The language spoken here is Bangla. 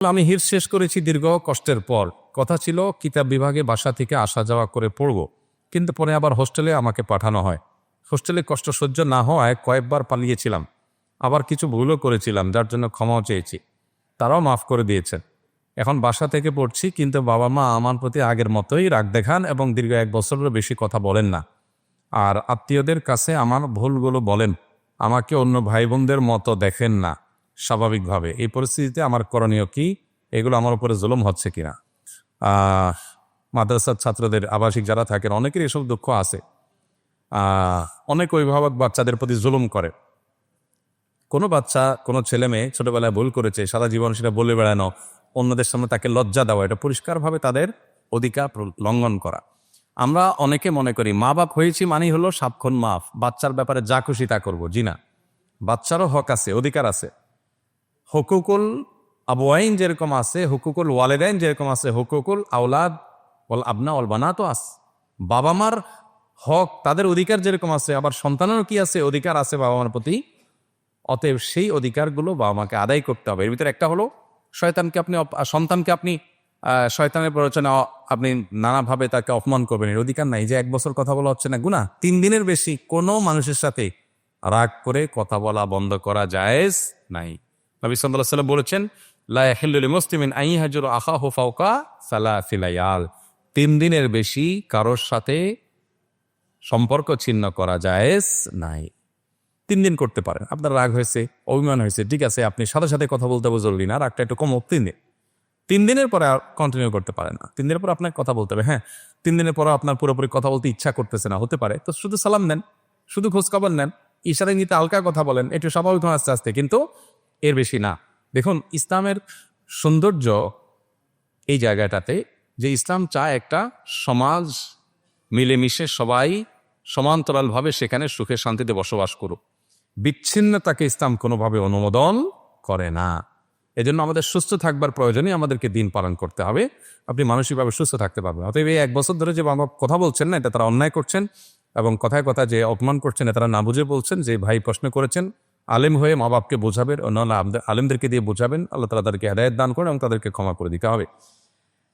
আমি হির শেষ করেছি দীর্ঘ কষ্টের পর। কথা ছিল, কিতাব বিভাগে বাসা থেকে আসা যাওয়া করে পড়ব, কিন্তু পরে আবার হোস্টেলে আমাকে পাঠানো হয়। হোস্টেলে কষ্ট সহ্য না হওয়ায় কয়েকবার পালিয়েছিলাম। আবার কিছু ভুলও করেছিলাম, যার জন্য ক্ষমাও চেয়েছি। তারাও মাফ করে দিয়েছেন। এখন বাসা থেকে পড়ছি, কিন্তু বাবা মা আমার প্রতি আগের মতোই রাগ দেখান এবং দীর্ঘ এক বছরেরও বেশি কথা বলেন না। আর আত্মীয়দের কাছে আমার ভুলগুলো বলেন, আমাকে অন্য ভাই বোনদের মতো দেখেন না। স্বাভাবিকভাবে। এই পরিস্থিতিতে আমার করণীয় কি? এগুলো আমার উপরে জুলুম হচ্ছে কিনা? মাদ্রাসার ছাত্রদের আবাসিক যারা থাকেন অনেকের এসব দুঃখ আছে। অনেক অভিভাবক বাচ্চাদের প্রতি জুলুম করে। কোনো বাচ্চা, কোনো ছেলে মেয়ে ছোটবেলায় ভুল করেছে, সারা জীবন সেটা বলে বেড়ানো, অন্যদের সামনে তাকে লজ্জা দেওয়া, এটা পরিষ্কারভাবে তাদের অধিকার লঙ্ঘন করা। আমরা অনেকে মনে করি, মা বাপ হয়েছি মানেই হলো সাবক্ষণ মাফ। বাচ্চার ব্যাপারে যা খুশি তা করব। জি না। বাচ্চারও হক আছে, অধিকার আছে। হুকুকুল আবুয়াইন যেরকম আছে, হুকুকুল ওয়ালেদাইন যেরকম আছে, হুকুকুল আওলাদ ওল আবনা ওল বানাতো আস। বাবা মার হক তাদের অধিকার যেরকম আছে, আবার সন্তানেরও কি আছে, অধিকার আছে বাবা মার প্রতি। অতএব সেই অধিকারগুলো বাবা মাকে আদায় করতে হবে। এর ভিতরে একটা হলো, শয়তানকে আপনি সন্তানকে আপনি শয়তানের প্ররোচনা আপনি নানাভাবে তাকে অপমান করবেন। এর অধিকার নাই। যে এক বছর কথা বলা হচ্ছে না গুণা তিন দিনের বেশি কোনো মানুষের সাথে রাগ করে কথা বলা বন্ধ করা জায়েজ নাই। নবী সাল্লাহ সাল্লাম বলেছেন মুসলিমিন আই তিন দিনের বেশি কারোর সাথে সম্পর্ক ছিন্ন করা জায়েজ নাই। তিন দিন করতে পারেন। আপনার রাগ হয়েছে, অভিমান হয়েছে, ঠিক আছে, আপনি সাথে সাথে কথা বলতে জরুরি না, রাগটা একটু কম তিন দিন। তিন দিনের পরে আর কন্টিনিউ করতে পারেন না। তিন দিনের পর আপনাকে কথা বলতে হবে হ্যাঁ তিন দিনের পর আপনার পুরোপুরি কথা বলতে ইচ্ছা করতেছে না, হতে পারে। তো শুধু সালাম নেন, শুধু খোঁজখবর নেন ইশারা নিতে হালকা কথা বলেন, একটু স্বাভাবিক আস্তে আস্তে, কিন্তু এর বেশি না। দেখুন, ইসলামের সৌন্দর্য এই জায়গাটাতে যে ইসলাম চায় একটা সমাজ মিলেমিশে সবাই সমান্তরালভাবে সেখানে সুখে শান্তিতে বসবাস করুক। বিচ্ছিন্নতাকে ইসলাম কোনোভাবে অনুমোদন করে না। এজন্য আমাদের সুস্থ থাকবার প্রয়োজনে আমাদেরকে দিন পালন করতে হবে। আপনি মানসিকভাবে সুস্থ থাকতে পারবেন। অতএব এই এক বছর ধরে যে বাবা কথা বলছেন না, এটা তারা অন্যায় করছেন এবং কথায় কথা যে অপমান করছেন তারা না বুঝে বলছেন, যে ভাই প্রশ্ন করেছেন আলেম হয়ে মা বাপকে বোঝাবেন, অন্যান্য আলেমদেরকে দিয়ে বোঝাবেন। আল্লাহ তালা তাদেরকে হেদায়ত দান করেন এবং তাদেরকে ক্ষমা করে দিতে হবে।